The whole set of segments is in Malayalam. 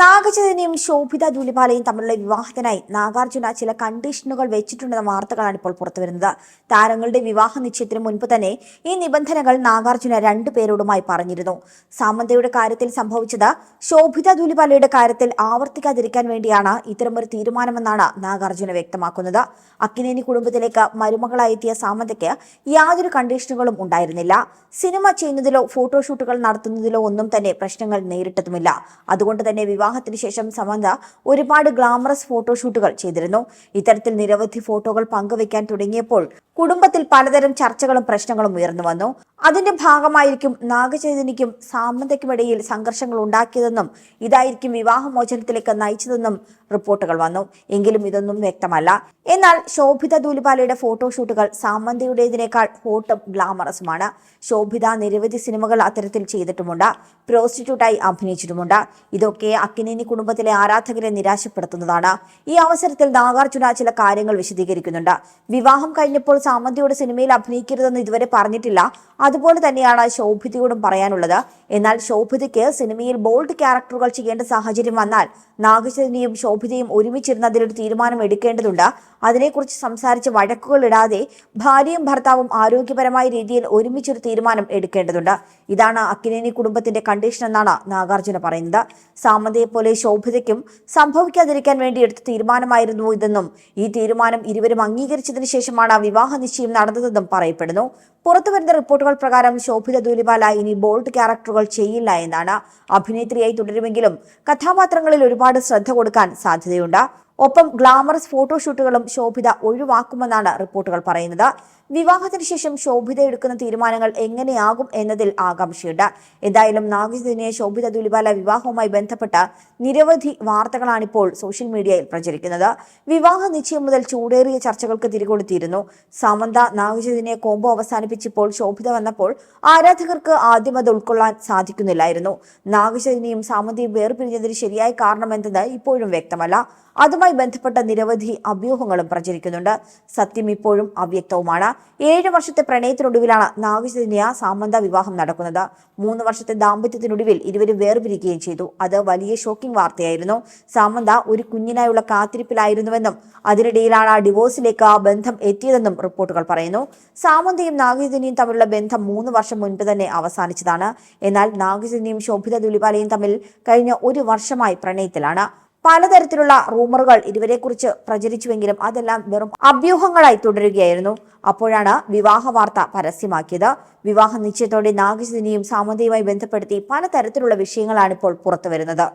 നാഗചൈതന്യയും ശോഭിത ദുലിപാലയും തമ്മിലുള്ള വിവാഹത്തിനായി നാഗാർജുന ചില കണ്ടീഷനുകൾ വെച്ചിട്ടുണ്ടെന്ന വാർത്തകളാണ് ഇപ്പോൾ പുറത്തുവരുന്നത്. താരങ്ങളുടെ വിവാഹ നിശ്ചയത്തിന് മുൻപ് തന്നെ ഈ നിബന്ധനകൾ നാഗാർജുന രണ്ടു പേരോടുമായി പറഞ്ഞിരുന്നു. സാമന്തയുടെ കാര്യത്തിൽ സംഭവിച്ചത് ശോഭിത ദുലിപാലയുടെ കാര്യത്തിൽ ആവർത്തിക്കാതിരിക്കാൻ വേണ്ടിയാണ് ഇത്തരമൊരു തീരുമാനമെന്നാണ് നാഗാർജുന വ്യക്തമാക്കുന്നത്. അക്കിനേനി കുടുംബത്തിലേക്ക് മരുമകളായെത്തിയ സാമന്തയ്ക്ക് യാതൊരു കണ്ടീഷനുകളും ഉണ്ടായിരുന്നില്ല. സിനിമ ചെയ്യുന്നതിലോ ഫോട്ടോഷൂട്ടുകൾ നടത്തുന്നതിലോ ഒന്നും തന്നെ പ്രശ്നങ്ങൾ നേരിട്ടതുമില്ല. അതുകൊണ്ട് തന്നെ വിവാഹത്തിന് ശേഷം സമന്ത ഒരുപാട് ഗ്ലാമറസ് ഫോട്ടോഷൂട്ടുകൾ ചെയ്തിരുന്നു. ഇത്തരത്തിൽ നിരവധി ഫോട്ടോകൾ പങ്കുവയ്ക്കാൻ തുടങ്ങിയപ്പോൾ കുടുംബത്തിൽ പലതരം ചർച്ചകളും പ്രശ്നങ്ങളും ഉയർന്നു വന്നു. അതിന്റെ ഭാഗമായിരിക്കും നാഗചൈതന്യക്കും സാമന്തയ്ക്കുമിടയിൽ സംഘർഷങ്ങൾ ഉണ്ടാക്കിയതെന്നും ഇതായിരിക്കും വിവാഹമോചനത്തിലേക്ക് നയിച്ചതെന്നും റിപ്പോർട്ടുകൾ വന്നു. എങ്കിലും ഇതൊന്നും വ്യക്തമല്ല. എന്നാൽ ശോഭിത ദൂലിപാലയുടെ ഫോട്ടോഷൂട്ടുകൾ സാമന്തയുടേതിനേക്കാൾ ഹോട്ടും ഗ്ലാമറസുമാണ്. ശോഭിത നിരവധി സിനിമകൾ അത്തരത്തിൽ ചെയ്തിട്ടുമുണ്ട്. പ്രോസ്റ്റിറ്റ്യൂട്ടായി അഭിനയിച്ചിട്ടുമുണ്ട്. ഇതൊക്കെ അക്കിനേനി കുടുംബത്തിലെ ആരാധകരെ നിരാശപ്പെടുത്തുന്നതാണ്. ഈ അവസരത്തിൽ നാഗാർജുന ചില കാര്യങ്ങൾ വിശദീകരിക്കുന്നുണ്ട്. വിവാഹം കഴിഞ്ഞപ്പോൾ സാമന്തിയോട് സിനിമയിൽ അഭിനയിക്കരുതെന്ന് ഇതുവരെ പറഞ്ഞിട്ടില്ല. അതുപോലെ തന്നെയാണ് ശോഭിതയോടും പറയാനുള്ളത്. എന്നാൽ ശോഭിതയ്ക്ക് സിനിമയിൽ ബോൾഡ് ക്യാരക്ടറുകൾ ചെയ്യേണ്ട സാഹചര്യം വന്നാൽ നാഗചൈതന്യയും ശോഭിതയും ഒരുമിച്ചിരുന്ന് അതിലൊരു തീരുമാനം എടുക്കേണ്ടതുണ്ട്. അതിനെക്കുറിച്ച് സംസാരിച്ച് വഴക്കുകൾ ഇടാതെ ഭാര്യയും ഭർത്താവും ആരോഗ്യപരമായ രീതിയിൽ ഒരുമിച്ചൊരു തീരുമാനം എടുക്കേണ്ടതുണ്ട്. ഇതാണ് അക്കിനേനി കുടുംബത്തിന്റെ കണ്ടീഷൻ എന്നാണ് നാഗാർജുന പറയുന്നത്. സാമന്തയെ പോലെ ശോഭിതയ്ക്കും സംഭവിക്കാതിരിക്കാൻ വേണ്ടി എടുത്ത തീരുമാനമായിരുന്നു ഇതെന്നും ഈ തീരുമാനം ഇരുവരും അംഗീകരിച്ചതിന് ശേഷമാണ് വിവാഹ നിശ്ചയം നടന്നതെന്നും പറയപ്പെടുന്നു. പുറത്തുവരുന്ന റിപ്പോർട്ടുകൾ പ്രകാരം ശോഭിത ദൂലിബാല ഇനി ബോൾഡ് ക്യാരക്ടറുകൾ ചെയ്യില്ല എന്നാണ് അഭിനേത്രിയായി തുടരുമെങ്കിലും കഥാപാത്രങ്ങളിൽ ഒരുപാട് ശ്രദ്ധ കൊടുക്കാൻ സാധ്യതയുണ്ട്. ഒപ്പം ഗ്ലാമറസ് ഫോട്ടോഷൂട്ടുകളും ശോഭിത ഒഴിവാക്കുമെന്നാണ് റിപ്പോർട്ടുകൾ പറയുന്നത്. വിവാഹത്തിന് ശേഷം ശോഭിത എടുക്കുന്ന തീരുമാനങ്ങൾ എങ്ങനെയാകും എന്നതിൽ ആകാംക്ഷയുണ്ട്. എന്തായാലും നാഗചൈതന്യ ശോഭിത ദുലിബാല വിവാഹവുമായി ബന്ധപ്പെട്ട നിരവധി വാർത്തകളാണിപ്പോൾ സോഷ്യൽ മീഡിയയിൽ പ്രചരിക്കുന്നത്. വിവാഹ നിശ്ചയം മുതൽ ചൂടേറിയ ചർച്ചകൾക്ക് തിരികൊടുത്തിരുന്നു സാമന്ത നാഗചൈതന്യ കോംബോ അവസാനിപ്പിച്ചപ്പോൾ ശോഭിത വന്നപ്പോൾ ആരാധകർക്ക് ആദ്യം അത് ഉൾക്കൊള്ളാൻ സാധിക്കുന്നില്ലായിരുന്നു. നാഗചൈതന്യയും സാമന്തയും വേർപിരിഞ്ഞതിന് ശരിയായ കാരണമെന്തെന്ന് ഇപ്പോഴും വ്യക്തമല്ല. അതുമായി ബന്ധപ്പെട്ട നിരവധി അഭ്യൂഹങ്ങളും പ്രചരിക്കുന്നുണ്ട്. സത്യം ഇപ്പോഴും അവ്യക്തവുമാണ്. ഏഴ് വർഷത്തെ പ്രണയത്തിനൊടുവിലാണ് നാഗചൈതന്യ സാമന്ത വിവാഹം നടക്കുന്നത്. മൂന്ന് വർഷത്തെ ദാമ്പത്യത്തിനൊടുവിൽ ഇരുവരും വേർപിരിക്കുകയും ചെയ്തു. അത് വലിയ ഷോക്കിംഗ് വാർത്തയായിരുന്നു. സാമന്ത ഒരു കുഞ്ഞിനായുള്ള കാത്തിരിപ്പിലായിരുന്നുവെന്നും അതിനിടയിലാണ് ആ ഡിവോഴ്സിലേക്ക് ആ ബന്ധം എത്തിയതെന്നും റിപ്പോർട്ടുകൾ പറയുന്നു. സാമന്തയും നാഗചൈതന്യയും തമ്മിലുള്ള ബന്ധം മൂന്ന് വർഷം മുൻപ് തന്നെ അവസാനിച്ചതാണ്. എന്നാൽ നാഗചൈതന്യയും ശോഭിത ദുലിപാലയും തമ്മിൽ കഴിഞ്ഞ ഒരു വർഷമായി പ്രണയത്തിലാണ്. പലതരത്തിലുള്ള റൂമറുകൾ ഇരുവരെക്കുറിച്ച് പ്രചരിച്ചുവെങ്കിലും അതെല്ലാം വെറും അഭ്യൂഹങ്ങളായി തുടരുകയായിരുന്നു. അപ്പോഴാണ് വിവാഹ വാർത്ത പരസ്യമാക്കിയത്. വിവാഹ നിശ്ചയത്തോടെ നാഗസിനിയും സാമന്തയുമായി ബന്ധപ്പെടുത്തി പലതരത്തിലുള്ള വിഷയങ്ങളാണ് ഇപ്പോൾ പുറത്തുവരുന്നത്.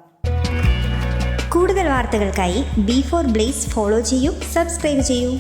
കൂടുതൽ വാർത്തകൾക്കായി ബി ഫോർ ബ്ലേസ് ഫോളോ ചെയ്യൂ സബ്സ്ക്രൈബ് ചെയ്യൂ.